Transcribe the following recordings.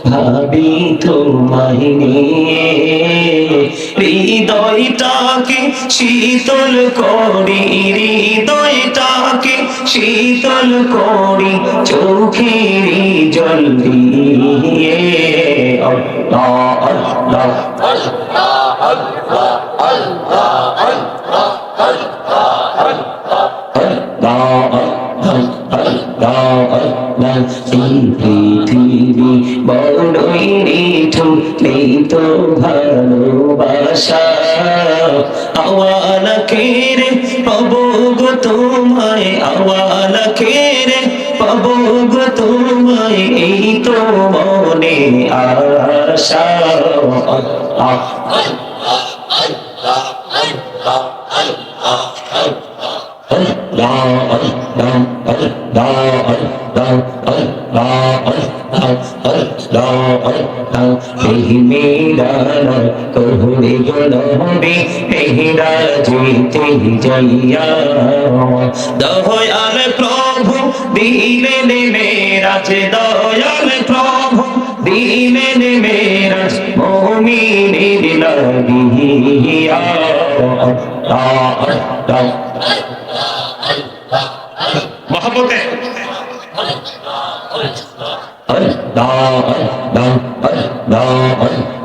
ভাবি হৃদয়টাকে শীতল করি হৃদয়টাকে শীতল করি চোখের জল দিয়ে। তো ভালোবাসা আওয়ালা কেরে পাবো গো তোমায় আওয়ালা কেরে পাবো গো তোমায় এই তো মনে আশা আল্লাহ কহুরে গলবে পেহিরা জিতে যাইয়া দয়াল প্রভু দিলেন মেরাজ দয়াল প্রভু দিলেন মেরাজ মোমিনের লাগিয়া মহব্বতে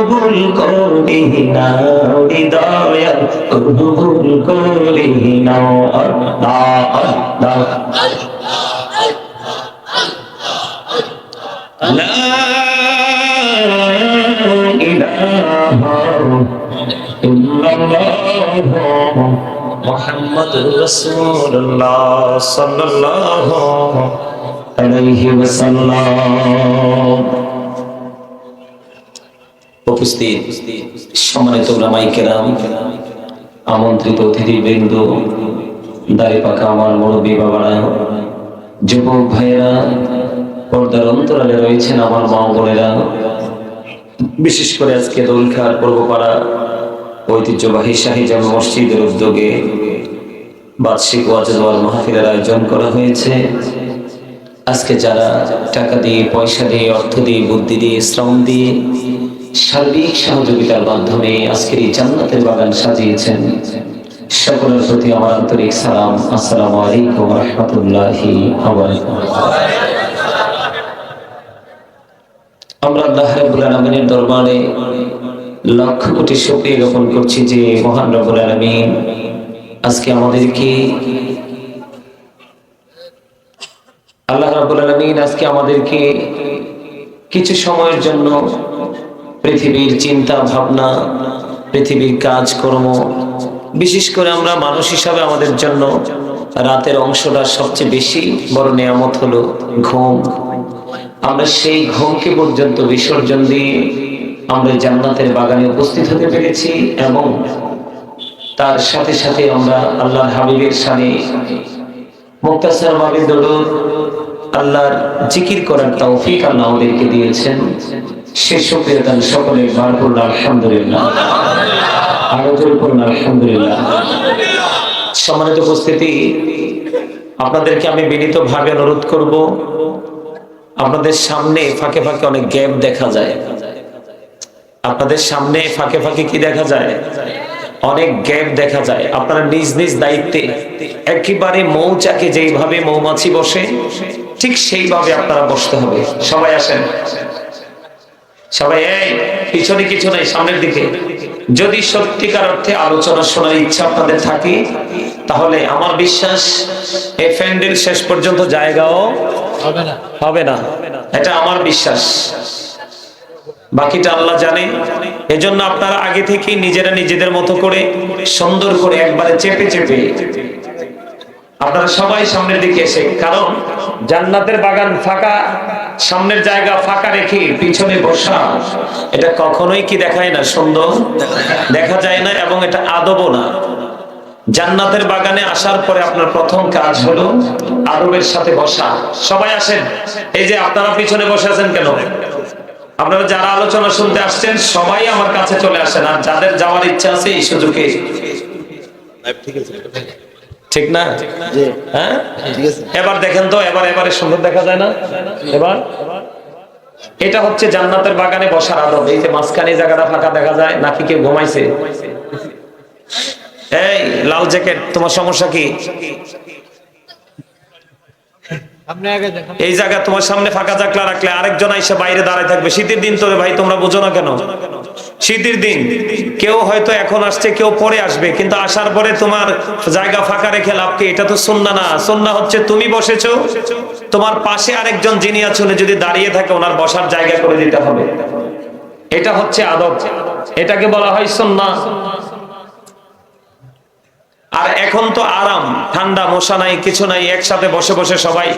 কবুল করি নাও হৃদয়া কবুল করি নাও আল্লাহ আল্লাহ লা ইলাহা ইল্লাল্লাহ মুহাম্মাদুর রাসূলুল্লাহ সাল্লাল্লাহু আলাইহি ওয়াসাল্লাম। উপস্থিত সম্মানিত ওলামাই কেরাম, আমন্ত্রিত অতিথিবৃন্দ, দাড়ি পাকা আমার মুরব্বী বাবারা, যুবক ভাইয়েরা, পর্দার অন্তরালে রয়েছেন আমার মা বোনেরা। বিশেষ করে আজকে দোলখার পূর্বপাড়া ঐতিহ্যবাহী শাহীজাম মসজিদের উদ্যোগে বার্ষিক ওয়াজওয়াল মাহফিলের আয়োজন করা হয়েছে। আজকে যারা টাকা দিয়ে, পয়সা দিয়ে, অর্থ দিয়ে, বুদ্ধি দিয়ে, শ্রম দিয়ে সার্বিক সহযোগিতার মাধ্যমে আজকের এই জান্নাতের বাগান সাজিয়েছেন। সকলের প্রতি আমার আন্তরিক সালাম। আসসালামু আলাইকুম রহমতুল্লাহি আমরা আল্লাহ দরবারে লক্ষ কোটি করছি যে মহান আজকে আমাদেরকে আল্লাহ আজকে আমাদেরকে কিছু সময়ের জন্য পৃথিবীর চিন্তা, ভাবনা, পৃথিবীর কাজকর্ম, বিশেষ করে আমরা মানুষ হিসাবে আমাদের জন্য রাতের অংশটা সবচেয়ে বেশি বড় নিয়ামত হলো ঘুম। আমরা সেই ঘুমকে পর্যন্ত বিসর্জন দিয়ে আমরা জান্নাতের বাগানে উপস্থিত হতে পেরেছি এবং তার সাথে সাথে আমরা আল্লাহর হাবিবের সানে মুক্তাসার ভাবে আল্লাহর জিকির করার তৌফিক আল্লাহ আমাদেরকে দিয়েছেন। সে সুপ্রিয় তার সকলে বার করল আলহামদুলিল্লাহ। আরও জোর করুন আলহামদুলিল্লাহ। সম্মানিত উপস্থিতি, আপনাদেরকে আমি বিনীত ভাবে অনুরোধ করব, আপনাদের সামনে ফাঁকে ফাঁকে অনেক গ্যাপ দেখা যায়। আপনাদের সামনে ফাঁকে ফাঁকে কি দেখা যায়? অনেক গ্যাপ দেখা যায়। আপনারা নিজ নিজ দায়িত্বে একেবারে মৌচাকে যেইভাবে মৌমাছি বসে ঠিক সেইভাবে আপনারা বসতে হবে। সবাই আসেন। সবাই এই পিছনে কিছু নাই সামনের দিকে। যদি সত্যিকার অর্থে আলোচনা শোনার ইচ্ছা আপনাদের থাকে তাহলে আমার বিশ্বাস ফ্যান্ডেল শেষ পর্যন্ত জায়গাও হবে না। হবে না। এটা আমার বিশ্বাস। বাকিটা আল্লাহ জানে। এজন্য আপনারা আগে থেকে নিজেরা নিজেদের মতো করে সুন্দর করে একবারে চেপে চেপে আপনারা সবাই সামনের দিকে এসে, কারণ জান্নাতের বাগান ফাঁকা, সামনের জায়গা ফাঁকা রেখে পিছনে বসা, এটা কখনোই কি দেখায় না সুন্দর? দেখা যায় না এবং এটা আদবও না। জান্নাতের বাগানে আসার পরে আপনার প্রথম কাজ হলো আদবের সাথে বসা। সবাই আসেন। এই যে আপনারা পিছনে বসে আছেন কেন? আপনারা যারা আলোচনা শুনতে আসছেন, সবাই আমার কাছে চলে আসেন। আর যাদের যাওয়ার ইচ্ছা আছে, এই সুযোগে ঠিক না? হ্যাঁ? এবার দেখেন তো এবার এবারে সুন্দর দেখা যায় না? এবার? এটা হচ্ছে জান্নাতের বাগানে বসার আদব। এই যে মাঝখানে জায়গাটা ফাঁকা দেখা যায় নাকি কেউ ঘুমাইছে? এই লাল জ্যাকেট তোমার সমস্যা কি? এই জায়গা তোমার সামনে ফাঁকা জাকলা রাখলে আরেকজন এসে বাইরে দাঁড়ায় থাকবে। শীতের দিন তোরে ভাই, তোমরা বুঝো না কেন? শীতের দিন। কেউ হয়তো এখন আসছে, কেউ পরে আসবে, কিন্তু আসার পরে তোমার জায়গা ফাঁকা রেখে লাভ কি? এটা তো সুন্না না। সুন্না হচ্ছে তুমি বসেছো, তোমার পাশে আরেকজন যিনি আছেন যদি দাঁড়িয়ে থাকে, ওনার বসার জায়গা করে দিতে হবে। এটা হচ্ছে আদব। এটাকে বলা হয় সুন্না। আর এখন তো আরাম, ঠান্ডা, মশা নাই, কিছু নাই, একসাথে বসে বসে সবাই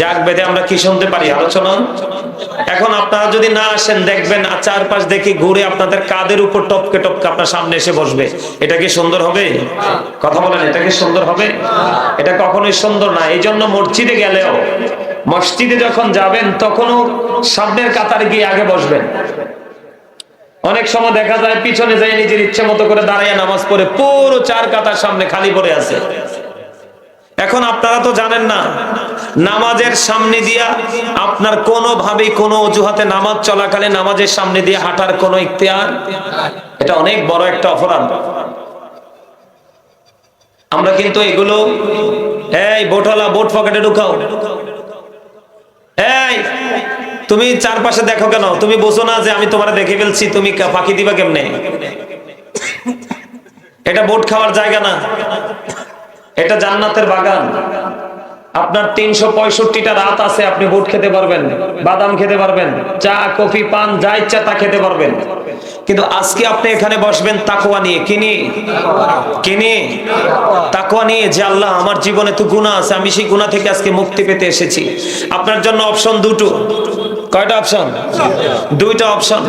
জাগ বেদে আমরা কি শুনতে পারি? আলোচনা? এখন আপনারা যদি না আসেন, দেখবেন আর চারপাশ দেখি ঘুরে আপনাদের কাদের উপর টপকে টপকে আপনার সামনে এসে বসবে। এটা কি সুন্দর হবে? কথা বলেন, এটা কি সুন্দর হবে? এটা কখনোই সুন্দর না। এই জন্য মসজিদে গেলেও, মসজিদে যখন যাবেন, তখনও সামনের কাতারে গিয়ে আগে বসবেন। অনেক সময় দেখা যায় পিছনে যায় নিজের ইচ্ছে মতো করে দাঁড়িয়ে নামাজ পড়ে পুরো চার কাতার সামনে খালি পড়ে আছে। এখন আপনারা তো জানেন না, নামাজের সামনে দিয়া আপনার কোনো ভাবে কোনো অজুহাতে নামাজ চলাকালে নামাজের সামনে দিয়ে হাঁটার কোনো ইখতিয়ার এটা অনেক বড় একটা অপরাধ। আমরা কিন্তু এগুলো, এই বোটওয়ালা বোট পকেটে ঢুকাও। এই তুমি চারপাশে দেখো কেন? তুমি বোঝো না যে আমি তোমার দেখে ফেলছি, তুমি ফাঁকি দিবা কেমনে? এটা বোট খাওয়ার জায়গা না। এটা জান্নাতের বাগান। আপনার তিনশো পঁয়ষট্টিটা রাত আছে, আপনি বুট খেতে পারবেন, বাদাম খেতে পারবেন, চা, কফি, পান, যা ইচ্ছা তা খেতে পারবেন। কিন্তু আজকে আপনি এখানে বসবেন তাকুয়া নিয়ে। কিনি কিনি তাকুয়া নিয়ে? যে আল্লাহ আমার জীবনে তো গুণা আছে, আমি সেই গুণা থেকে আজকে মুক্তি পেতে এসেছি। আপনার জন্য অপশন দুটো। কয়টা অপশন দুইটা অপশন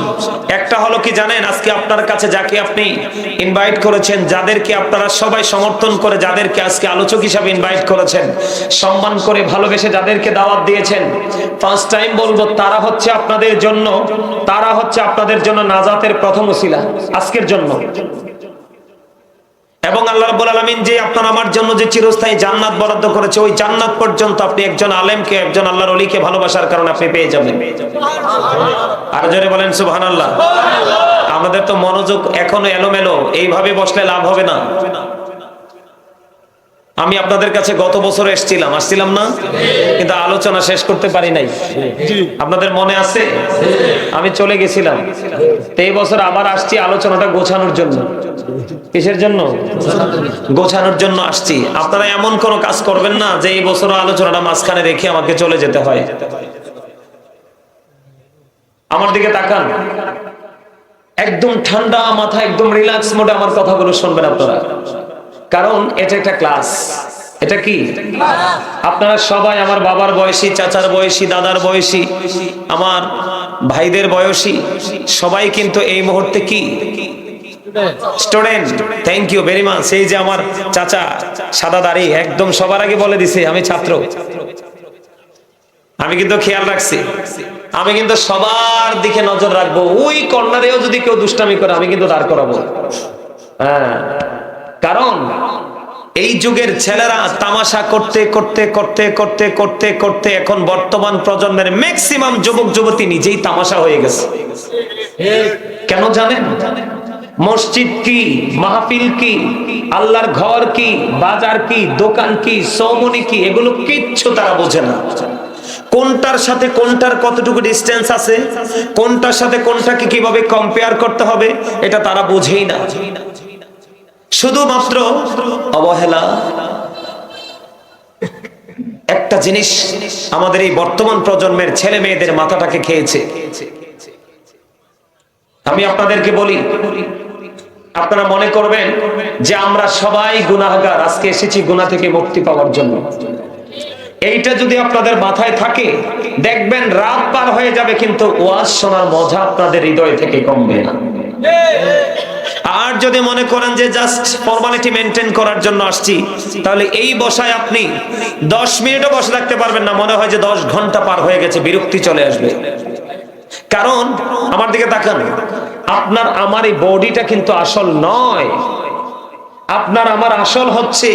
একটা হলো কি জানেন, আজকে আপনার কাছে যাকে আপনি ইনভাইট করেছেন, যাদেরকে আপনারা সবাই সমর্থন করে, যাদেরকে আজকে আলোচক হিসাবে ইনভাইট করেছেন, সম্মান করে ভালোবেসে যাদেরকে দাওয়াত দিয়েছেন ফার্স্ট টাইম বলব, তারা হচ্ছে আপনাদের জন্য, তারা হচ্ছে আপনাদের জন্য নাজাতের প্রথম ওসিলা, আজকের জন্য। এবং আল্লাহ রাব্বুল আলামিন যে আপনার আমার জন্য যে চিরস্থায়ী জান্নাত বরাদ্দ করেছে, ওই জান্নাত পর্যন্ত আপনি একজন আলেমকে, একজন আল্লাহর ওলিকে ভালোবাসার কারণে আপনি পেয়ে যাবেন। আর জোরে বলেন, সুবহানাল্লাহ। আমাদের তো মনোযোগ এখনও এলোমেলো, এইভাবে বসলে লাভ হবে না। আমি আপনাদের কাছে গত বছর এসেছিলাম আসছিলাম না? কিন্তু আলোচনা শেষ করতে পারি নাই। আপনাদের মনে আছে? আমি চলে গেছিলাম। এই বছর আবার আসছি আলোচনাটা গোছানোর জন্য। কিসের জন্য? গোছানোর জন্য আসছি। আপনারা এমন কোন কাজ করবেন না যে এই বছর আলোচনাটা মাঝখানে রেখে আমাকে চলে যেতে হয়। আমার দিকে তাকান। একদম ঠান্ডা মাথা একদম রিল্যাক্স মোডে আমার কথাগুলো শুনবেন আপনারা। কারণ এটা একটা ক্লাস এটা কি? আপনারা সবাই আমার বাবার বয়সী, চাচার বয়সী, দাদার বয়সী, আমার ভাইদের বয়সী, সবাই কিন্তু এই মুহূর্তে কি? Student thank you very much এই যে আমার চাচা, সাদা দাড়ি, একদম সবার আগে বলে দিছে, আমি ছাত্র। আমি কিন্তু খেয়াল রাখছি। আমি কিন্তু সবার দিকে নজর রাখব। ওই কর্নারেও যদি কেউ দুষ্টামি করে, আমি কিন্তু দাঁড় করাবো। হ্যাঁ। কারণ এই যুগের ছেলেরা তামাশা করতে করতে করতে করতে করতে করতে এখন বর্তমান প্রজন্মের ম্যাক্সিমাম যুবক, যুবতী নিজেই তামাশা হয়ে গেছে। কেন জানেন? মসজিদ কি, মাহফিল কি, আল্লাহর ঘর কি, বাজার কি, দোকান কি, সৌমনি কি, এগুলো কিচ্ছু তারা বোঝে না। কোনটার সাথে কোনটার কতটুকু ডিস্টেন্স আছে, কোনটার সাথে কোনটাকে কীভাবে কম্পেয়ার করতে হবে, এটা তারা বোঝেই না। শুধুমাত্র অবহেলা। একটা জিনিস আমাদের এই বর্তমান প্রজন্মের ছেলে মেয়েদের মাথাটাকে খেয়েছে। আমি আপনাদেরকে বলি, আপনারা মনে করবেন যে আমরা সবাই গুনাহগার, আজকে এসেছি গুনাহ থেকে মুক্তি পাওয়ার জন্য। এইটা যদি আপনাদের মাথায় থাকে, দেখবেন রাত পার হয়ে যাবে, কিন্তু ওয়াজ শোনার মজা আপনাদের হৃদয় থেকে কমবে না। আর যদি মনে করেন যে জাস্ট ফর্মালিটি মেনটেন করার জন্য আসছি, তাহলে এই বসায় আপনি দশ মিনিটও বসে থাকতে পারবেন না, মনে হয় যে দশ ঘণ্টা পার হয়ে গেছে, বিরক্তি চলে আসবে। কারণ আমার দিকে তাকান, আপনার আমার এই বডিটা কিন্তু আসল নয়। আপনার আমার আসল হচ্ছে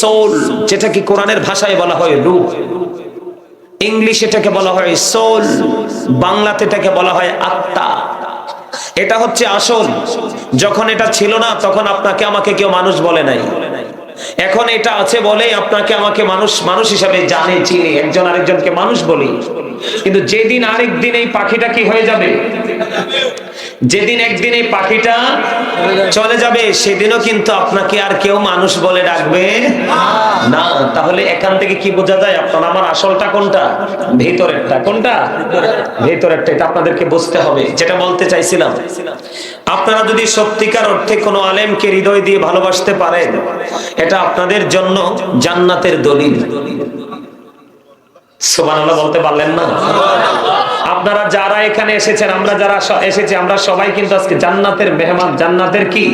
সোল যেটা কি কোরআনের ভাষায় বলা হয় রূপ। ইংলিশ এটাকে বলা হয় সোল বাংলাতে এটাকে বলা হয় আত্মা। এটা হচ্ছে আসল। যখন এটা ছিল না, তখন আপনাকে আমাকে কেউ মানুষ বলে নাই। এখন এটা আছে বলে আপনাকে আমাকে মানুষ মানুষ হিসাবে জানে, চিনে, একজন আরেকজনকে মানুষ বলি। কিন্তু যেদিন আরেকদিন এই পাখিটা কি হয়ে যাবে? যেদিন একদিন এই পাখিটা চলে যাবে, সেদিনও কিন্তু আপনাকে আর কেউ মানুষ বলে ডাকবে না। তাহলে এখান থেকে কি বোঝা যায়? আপনার আমার আসলটা কোনটা? ভেতরেরটা। কোনটা? ভেতরেরটা, এটা আপনাদেরকে বুঝতে হবে। যেটা বলতে চাইছিলাম, আপনারা যদি সত্যিকার অর্থে কোনো আলেমকে হৃদয় দিয়ে ভালোবাসতে পারেন, এটা আপনাদের জন্য জান্নাতের দলিল। সুবহানাল্লাহ বলতে পারলেন না? আপনারা যারা এখানে এসেছেন, আমরা যারা এসেছি, আমরা সবাই কিন্তু আজকে জান্নাতের মেহমান। জান্নাতের কি?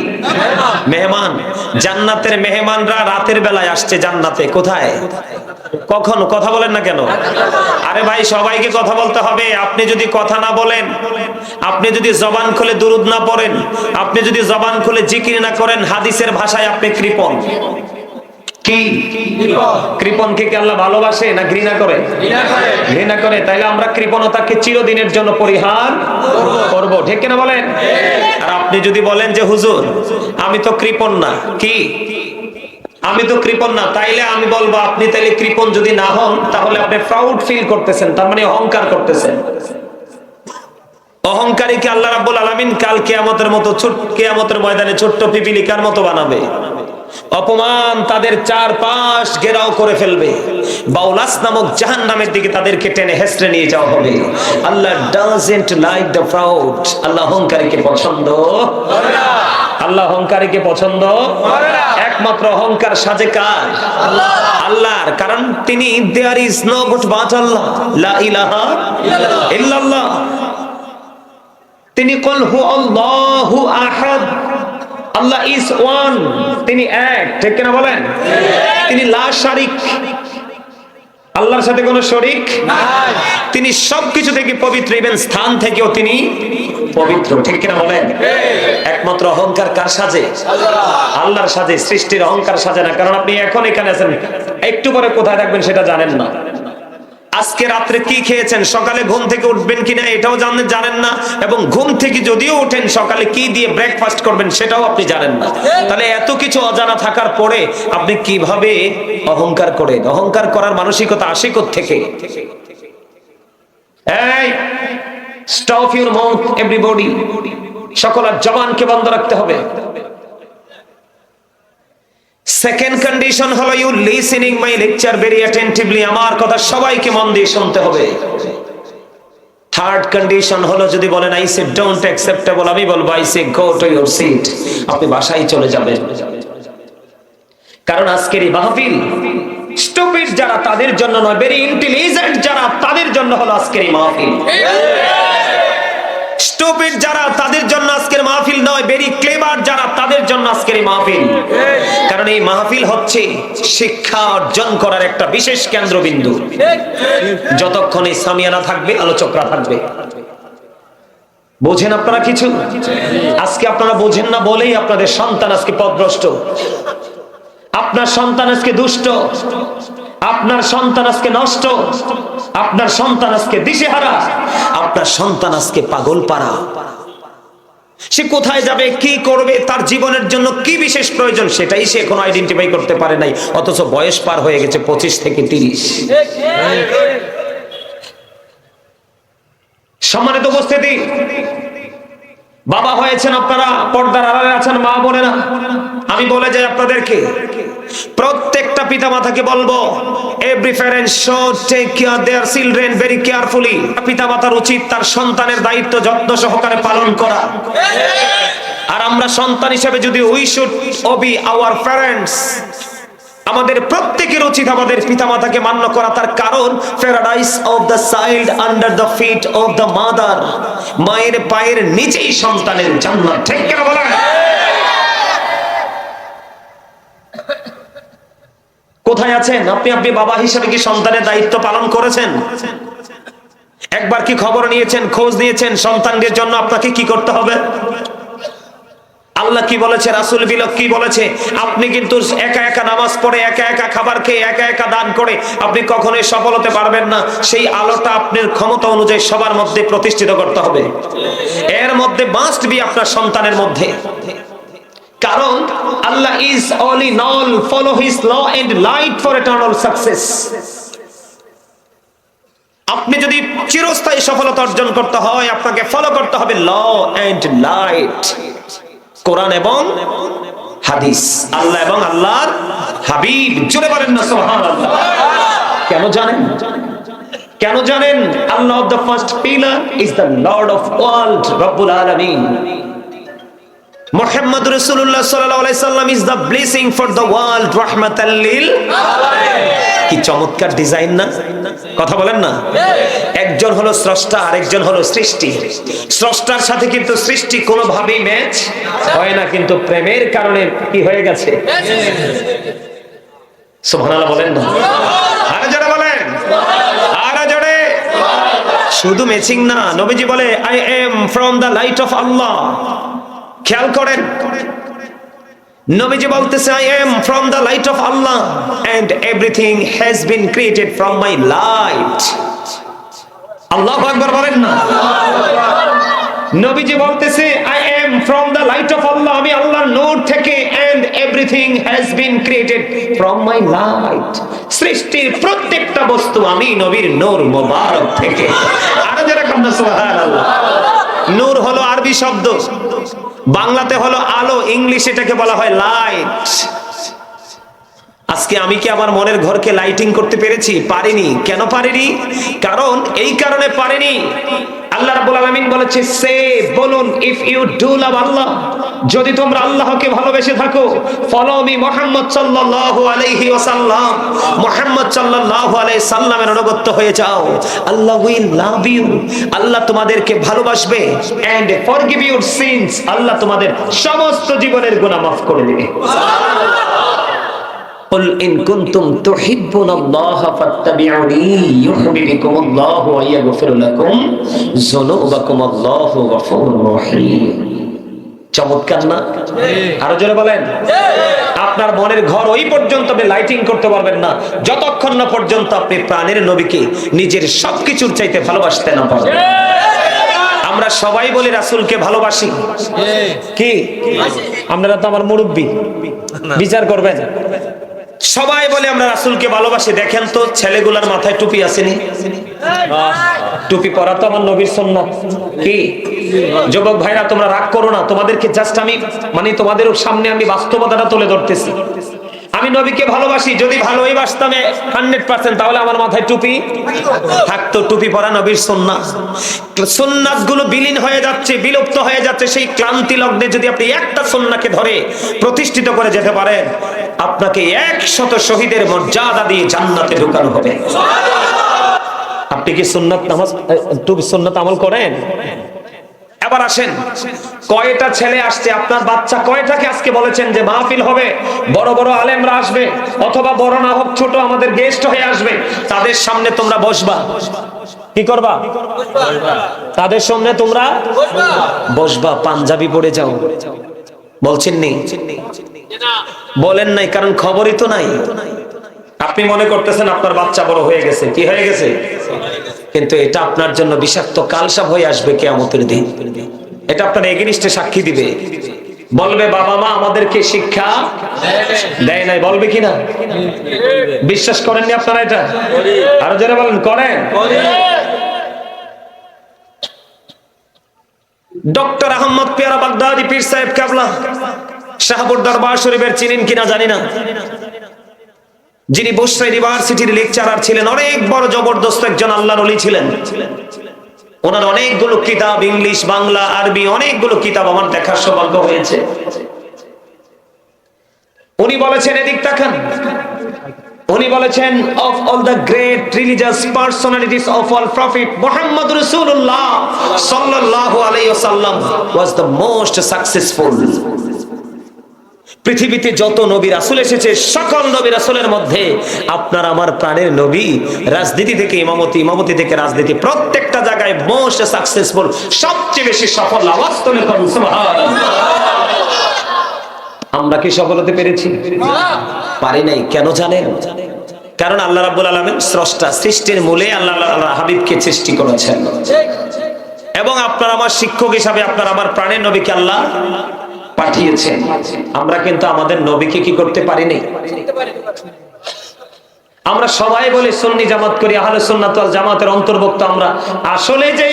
মেহমান। জান্নাতের মেহমানরা রাতের বেলায় আসছে জান্নাতে। কোথায়? কখন? কথা বলেন না কেন? আরে ভাই, সবাইকে কথা বলতে হবে। আপনি যদি কথা না বলেন, আপনি যদি জবান খুলে দুরুদ না পড়েন, আপনি যদি জবান খুলে জিকির না করেন, হাদিসের ভাষায় আপনি কৃপণ। কি? কৃপণকে কি আল্লাহ ভালোবাসে না ঘৃণা করে? ঘৃণা করে। তাইলে আমরা কৃপণতাকে চিরদিনের জন্য পরিহার করব। ঠিক কিনা বলেন? আর আপনি যদি বলেন যে হুজুর আমি তো কৃপণ না। কি? আমি তো কৃপণ না। তাইলে আমি বলব আপনি তাইলে কৃপণ যদি না হন তাহলে আপনি প্রাউড ফিল করতেছেন। তার মানে অহংকার করতেছেন। অহংকারীকে আল্লাহ রাব্বুল আলামিন কাল কিয়ামতের মতো ছোট কিয়ামতের ময়দানে ছোট্ট পিপিলিকার মতো বানাবে? অপমান তাদের চারপাশ ঘেরাও করে ফেলবে। বাউলাস নামক জাহান নামের দিকে তাদেরকে টেনে হেসড়ে নিয়ে যাওয়া হবে। আল্লাহ ডাজেন্ট লাইক দ্য প্রাউড আল্লাহ অহংকারীকে পছন্দ? আল্লাহ অহংকারীকে পছন্দ? একমাত্র অহংকার সাজে কার? আল্লাহর। কারণ তিনি there is no good but আল্লাহ লা ইলাহা ইল্লাল্লাহ। তিনি কল হু আল্লাহু আহাদ আল্লাহ ইজ ওয়ান তিনি এক। ঠিক কিনা বলেন? তিনি লা শারিক। আল্লাহর সাথে কোনো শরিক তিনি সবকিছু থেকে পবিত্র ইভেন স্থান থেকেও তিনি পবিত্র। ঠিক কিনা বলেন? একমাত্র অহংকার কার সাজে? আল্লাহর সাজে, সৃষ্টির অহংকার সাজে না। কারণ আপনি এখন এখানে আছেন। একটু পরে কোথায় থাকবেন সেটা জানেন না। আজকে রাত্রে কি খেয়েছেন? সকালে ঘুম থেকে উঠবেন কিনা এটাও জানেন জানেন না। এবং ঘুম থেকে যদিও ওঠেন সকালে কি দিয়ে ব্রেকফাস্ট করবেন সেটাও আপনি জানেন না। তাহলে এত কিছু অজানা থাকার পরে আপনি কীভাবে অহংকার করেন? অহংকার করার মানসিকতা আসে থেকে এই স্টপ ইউর মাউথ এভরিবডি সকলের জবানকে বন্ধ রাখতে হবে। সেকেন্ড কন্ডিশন হলো you listening my lecture very attentively আমার কথা সবাইকে মন দিয়ে শুনতে হবে। থার্ড কন্ডিশন হলো যদি বলেন আই সে ডোন্ট অ্যাকসেপ্টেবল আমি বলব I say go to your seat আপনি বাসায় চলে যাবেন। কারণ আজকের এই মাহফিল স্টুপিড যারা, তাদের জন্য নয় ভেরি ইন্টেলিজেন্ট যারা, তাদের জন্য হলো আজকের এই মাহফিল। স্টুপিড যারা, তাদের জন্য আজকের মাহফিল নয় ভেরি ক্লেভার যারা, তাদের জন্য আজকের এই মাহফিল। কারণ এই মাহফিল হচ্ছে শিক্ষা অর্জন করার একটা বিশেষ কেন্দ্রবিন্দু। যতক্ষণ এই সামিয়ানা থাকবে, আলোচকরা থাকবে। বোঝেন আপনারা কিছু? আজকে আপনারা বোঝেন না বলেই আপনাদের সন্তান আজকে পথভ্রষ্ট আপনার সন্তান আজকে দুষ্ট। আপনার সন্তান আজকে নষ্ট। আপনার সন্তান আজকে দিশেহারা। আপনার সন্তান আজকে পাগল পারা সে কোথায় যাবে, কি করবে, তার জীবনের জন্য কি বিশেষ প্রয়োজন সেটাই সে এখন আইডেন্টিফাই করতে পারে নাই। অথচ বয়স পার হয়ে গেছে পঁচিশ থেকে তিরিশ। সম্মানিত উপস্থিতি বাবা হয়েছেন আপনারা, পর্দার আড়ালে আছেন, মা বোনেরা। আমি বলে যাই আপনাদেরকে, প্রত্যেকটা পিতা মাতাকে বলব every parent show take care their children very carefully পিতা মাতার উচিত তার সন্তানের দায়িত্ব যত্ন সহকারে পালন করা। আর আমরা সন্তান হিসেবে যদি we should obey our parents আমাদের প্রত্যেকের উচিত আমাদের পিতামাতাকে মান্য করা। তার কারণ paradise of the child under the feet of the mother মায়ের পায়ের নিচেই সন্তানের জান্নাত। ঠিক কিনা বলেন? কোথায় আছেন? আপনি আপনি বাবা হিসেবে কি সন্তানের দায়িত্ব পালন করেছেন? একবার কি খবর নিয়েছেন, খোঁজ নিয়েছেন সন্তানদের জন্য? আপনাকে কি করতে হবে? আল্লাহ কি বলেছে? রাসুল বিলক কি বলেছে? আপনি কিন্তু একা একা নামাজ পড়ে, একা একা খাবার খেয়ে, একা একা দান করে আপনি কখনোই সফল হতে পারবেন না। সেই আলোটা আপনার ক্ষমতা অনুযায়ী সবার মধ্যে প্রতিষ্ঠিত করতে হবে। এর মধ্যে মাস্ট বি আপনার সন্তানের মধ্যে। কারণ আল্লাহ is all in all follow his law and light for eternal success আপনি যদি চিরস্থায়ী সফলতা অর্জন করতে হয়, আপনাকে ফলো করতে হবে ল এন্ড লাইট কোরআন এবং হাদিস। আল্লাহ এবং আল্লাহর হাবিব। জুড়ে বলেন না, সুবহানাল্লাহ। কেন জানেন? কেন জানেন? আল্লাহ of the first pillar is the lord of world রব্বুল আলামিন। মুহাম্মদ রাসূলুল্লাহ সাল্লাল্লাহু আলাইহি সাল্লাম is the blessing for the world রাহমাতাল লিল কি চমৎকার ডিজাইন না? কথা বলেন না? একজন হলো স্রষ্টা, আরেকজন হলো সৃষ্টি। স্রষ্টার সাথে কিন্তু সৃষ্টি কোনোভাবেই ম্যাচ হয় না, কিন্তু প্রেমের কারণে কি হয়ে গেছে? সুবহানাল্লাহ বলেন না। আরে যারা বলেন। আরে জোরে। শুধু ম্যাচিং না, নবীজি বলে I am from the light of আল্লাহ খেয়াল করেন। নবীজি বলতেছে I am from the light of Allah and everything has been created from my light আল্লাহ আকবার বলেন না? নবীজি বলতেছে I am from the light of আল্লাহ আমি আল্লাহর নূর থেকে and everything has been created from my light সৃষ্টির প্রত্যেকটা বস্তু আমি নবীর নূর মোবারক থেকে। আরও যারা সুবহানাল্লাহ। নূর হলো আরবি শব্দ। বাংলাতে হলো আলো, ইংলিশ এটাকে বলা হয় লাইট আজকে আমি কি আমার মনের ঘরকে লাইটিং করতে পেরেছি? পারিনি। কেন পারিনি? কারণ এই কারণে পারিনি। আল্লাহ রাব্বুল আলামিন বলেছে, সে বলুন if you do love Allah যদি তোমরা আল্লাহকে ভালোবেসে থাকো ফলো মি মুহাম্মদ সাল্লাল্লাহু আলাইহি ওয়াসাল্লাম মুহাম্মদ সাল্লাল্লাহু আলাইহি সাল্লামের অনুগত হয়ে যাও আল্লাহ উইল লাভ ইউ আল্লাহ তোমাদেরকে ভালোবাসবে and forgive your sins Allah তোমাদের সমস্ত জীবনের গুনাহ মাফ করে দেবে قل إن كنتم تحبون الله فاتبعوني يحببكم الله ويغفر لكم ذنوبكم الله غفور رحيم চমৎকার না? আরও জোরে বলেন। আপনার মনের ঘর ওই পর্যন্ত আপনি লাইটিং করতে পারবেন না। যতক্ষণ না পর্যন্ত আপনি প্রাণের নবীকে নিজের সবকিছুর চাইতে ভালোবাসতে না পারবেন। আমরা সবাই বলি রাসূলকে ভালোবাসি। কি? আপনারা তো আমার মুরব্বী। বিচার করবেন। সবাই বলে আমরা রাসূলকে ভালোবাসি। দেখেন তো ছেলেগুলার মাথায় টুপি আসেনি। টুপি পরা তো আমার নবীর সুন্নাত। কি? যুবক ভাইরা, তোমরা রাগ করো না, তোমাদেরকে জাস্ট আমি মানে তোমাদের সামনে আমি বাস্তবতাটা তুলে ধরতেছি। আমি নবীকে ভালোবাসি, যদি ভালোই হান্ড্রেড পার্সেন্ট, তাহলে আমার মাথায় টুপি থাকতো, টুপি পরা নবীর সন্ন্যাস সুন্নাত। গুলো বিলীন হয়ে যাচ্ছে, বিলুপ্ত হয়ে যাচ্ছে, সেই ক্লান্তি লগ্নে যদি আপনি একটা সুন্নাকে ধরে প্রতিষ্ঠিত করে যেতে পারেন, আপনাকে একশত শহীদের মর্যাদা দিয়ে জান্নাতে ঢুকানো হবে। আপনি কি সুন্নাত নামাজ টুপি সুন্নাত আমল করেন? এবার আসেন, কয়টা ছেলে আসছে? আপনার বাচ্চা কয়টাকে আজকে বলেছেন যে মাহফিল হবে? বড় বড় আলেমরা আসবে, অথবা বড় না হোক, ছোট আমাদের গেস্ট হয়ে আসবে। তাদের সামনে তোমরা বসবা। কি করবা? তাদের সামনে তোমরা বসবা। পাঞ্জাবি পড়ে যাও। বলছেন নেই বলেন নাই, কারণ খবরই তো নাই। আপনি মনে করতেছেন আপনার বাচ্চা বড় হয়ে গেছে। কি হয়ে গেছে? কিন্তু এটা আপনার জন্য বিষাক্ত কালসাপ হয়ে আসবে কেয়ামতের দিন। এটা আপনার এগেনিস্টে সাক্ষী দিবে। বলবে, বাবা মা, আমাদেরকে শিক্ষা দেয় নাই। বলবে কিনা বিশ্বাস করেননি আপনারা এটা? আরও যারা বলেন, করেন? ডক্টর আহমদ পেয়ারা বাগদাদি পীর সাহেব কাবলা শাহপুর দরবার শরীফের চিনেন কিনা জানি না। যিনি বসরা ইউনিভার্সিটির লেকচারার ছিলেন, অনেক বড় জবরদস্ত একজন আল্লাহর অলি ছিলেন। ওনার অনেকগুলো কিতাব, ইংলিশ, বাংলা, আরবি, অনেকগুলো কিতাব আমার দেখার সৌভাগ্য হয়েছে। উনি বলেছেন, এদিক তাকান। উনি বলেছেন of all the great religious personalities of all prophet Muhammad রাসূলুল্লাহ সাল্লাল্লাহু আলাইহি ওয়াসাল্লাম ওয়াজ দ্য মোস্ট সাকসেসফুল পৃথিবীতে যত নবী রাসূল এসেছে, সকল নবী রাসূলের মধ্যে আপনার আমার প্রাণের নবী রাজনীতি থেকে, ইমামতি ইমামতি থেকে রাজনীতি প্রত্যেকটা জায়গায় মোস্ট সাকসেসফুল সবচেয়ে বেশি সফল আমরা কি সফল হতে পেরেছি? পারি নাই, কেন জানেন? কারণ আল্লাহ স্রষ্টা সৃষ্টির মূলে আল্লাহ হাবিবকে সৃষ্টি করেছেন। এবং আপনার আমার শিক্ষক হিসাবে আপনার আমার প্রাণের নবীকে আল্লাহ পাঠিয়েছেন আমরা কিন্তু আমাদের নবীকে কি করতে পারিনি? আমরা সবাই বলি, সুন্নি জামাত করি, আহলে সুন্নাত ওয়াল জামাতের অন্তর্ভুক্ত আমরা। আসলে যে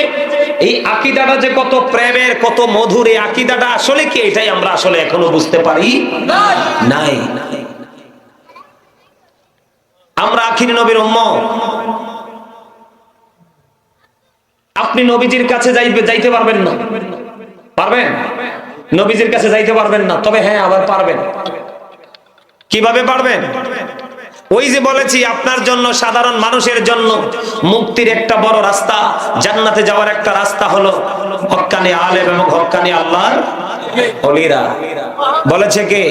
এই আকিদাটা যে কত প্রেমের, কত মধুর, এই আকিদাটা আসলে কি? এটাই আমরা আসলে এখনও বুঝতে পারি নাই। আমরা আখির নবীর উম্মত। আপনি নবীজির কাছে যাইতে পারবেন না। পারবেন? নবীজির কাছে যাইতে পারবেন না, তবে হ্যাঁ আবার পারবেন। কীভাবে পারবেন? ওই যে বলেছি, আপনার জন্য, সাধারণ মানুষের জন্য মুক্তির একটা বড় রাস্তা, জান্নাতে যাওয়ার একটা রাস্তা হলো হক্কানি আলেম এবং হক্কানি আল্লাহর বলেছে কে?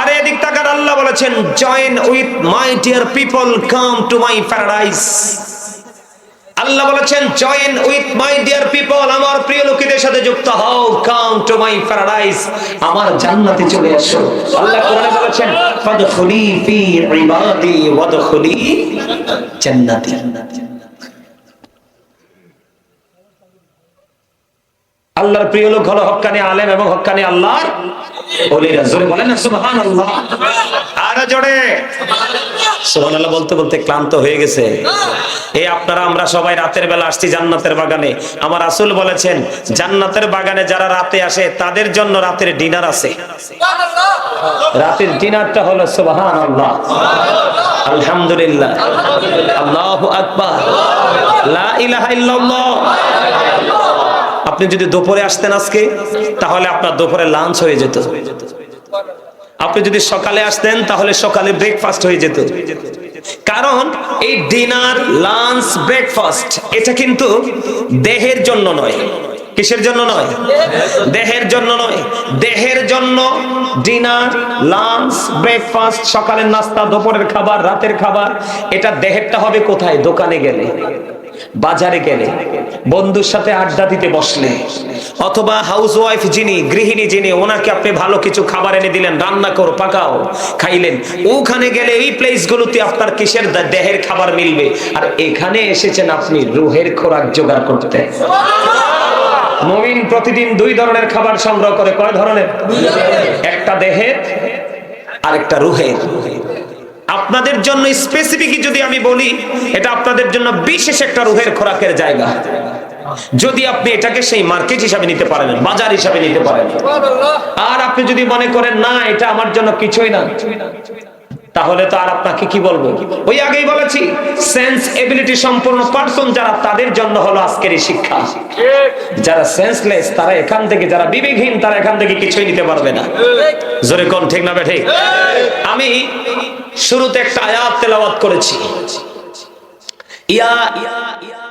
আরে এদিক তাকার আল্লাহ বলেছেন join with my dear people come to my paradise আল্লাহ বলেছেন join with my dear people আমার প্রিয় লোকেদের সাথে যুক্ত হও। কাম টু মাই প্যারাডাইস আমার জান্নাতে চলে আসো আল্লাহ কোরআনে বলেছেন, ফাদখুলি ফি ইবাদি ওয়াদখুলি জান্নাতি। আল্লাহর প্রিয় লোক হলো হক্কানি আলেম এবং হক্কানি আল্লাহর ওলিরা জোরে বলেন না সুবহানাল্লাহ। আর জোরে। সুবহানাল্লাহ বলতে বলতে ক্লান্ত হয়ে গেছে। এই আপনারা আমরা সবাই রাতের বেলা আসছি জান্নাতের বাগানে। আমার রাসূল বলেছেন জান্নাতের বাগানে যারা রাতে আসে তাদের জন্য রাতের ডিনার আছে। রাতের ডিনারটা হলো সুবহানাল্লাহ। আলহামদুলিল্লাহ। আল্লাহু আকবার। লা ইলাহা ইল্লাল্লাহ। আপনি যদি দুপুরে আসতেন আজকে, তাহলে আপনার দুপুরে লাঞ্চ হয়ে যেত। আপনি যদি সকালে আসতেন, তাহলে সকালে ব্রেকফাস্ট হয়ে যেত। কারণ এই ডিনার লাঞ্চ ব্রেকফাস্ট এটা কিন্তু দেহের জন্য নয়। কিসের জন্য নয়? দেহের জন্য নয়। দেহের জন্য ডিনার লাঞ্চ ব্রেকফাস্ট সকালের নাস্তা, দুপুরের খাবার, রাতের খাবার, এটা দেহেরটা হবে কোথায়? দোকানে গেলে। বাজারে গেলে, বন্ধুর সাথে আড্ডা দিতে বসলে, অথবা হাউস ওয়াইফ যিনি, গৃহিণী যিনি, ওনাকে আপনি ভালো কিছু খাবার এনে দিলেন, রান্না করো, পাকাও, খাইলেন, ওখানে গেলে এই প্লেসগুলোতে আপনার কিসের দেহের খাবার মিলবে? আর এখানে এসেছেন আপনি রুহের খোরাক জোগাড় করতে। মমিন প্রতিদিন দুই ধরনের খাবার সংগ্রহ করে, কয় ধরনের? একটা দেহের, আরেকটা রুহের। আপনাদের জন্য স্পেসিফিক যদি আমি বলি এটা আপনাদের জন্য বিশেষ একটা রুহের খোরাকের জায়গা। যদি আপনি এটাকে সেই মার্কেট হিসাবে নিতে পারেন বাজার হিসাবে নিতে পারেন। আর আপনি যদি মনে করেন না এটা আমার জন্য কিছুই না। তাহলে তো আর আপনাকে কি বলব? ওই আগেই বলেছি সেন্স এবিলিটি সম্পূর্ণ পারসন যারা তাদের জন্য হলো আজকের এই শিক্ষা। যারা সেন্সলেস তারা এখান থেকে, যারা বিবেকহীন, তারা এখান থেকে কিছুই নিতে পারবে না। জোরে কোন ঠিক না ঠিক আমি শুরুতে একটা আয়াত তেলাওয়াত করেছি। ইয়া ইয়া ইয়া